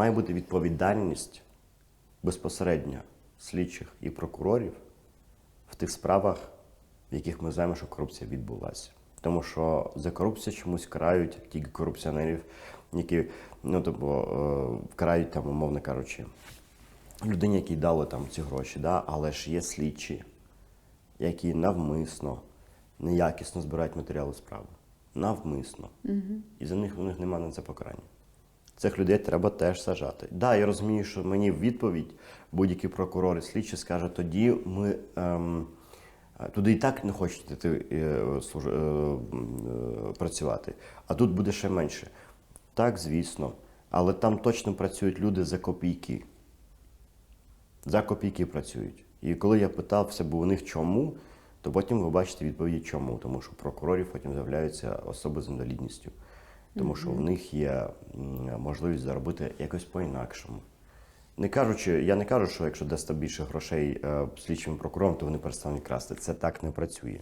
має бути відповідальність безпосередньо слідчих і прокурорів в тих справах, в яких ми знаємо, що корупція відбулася. Тому що за корупцію чомусь карають тільки корупціонерів, які ну тобто, карають там, умовно кажучи, людині, якій дали там ці гроші, да? але ж є слідчі, які навмисно, неякісно збирають матеріали справи. Навмисно. І за них у них немає на це покарання. Цих людей треба теж сажати. Так, да, я розумію, що мені в відповідь будь-який прокурор і слідчий скаже, тоді ми ем, е, туди і так не хочуть йти е, е, е, працювати, а тут буде ще менше. Так, звісно. Але там точно працюють люди за копійки. За копійки працюють. І коли я питався, бо у них чому, то потім ви бачите відповіді чому. Тому що прокурорів потім з'являються особи з інвалідністю. Тому що в них є можливість заробити якось по-інакшому. Не кажучи, я не кажу, що якщо дасте більше грошей е, слідчим прокурорам, то вони перестануть красти. Це так не працює.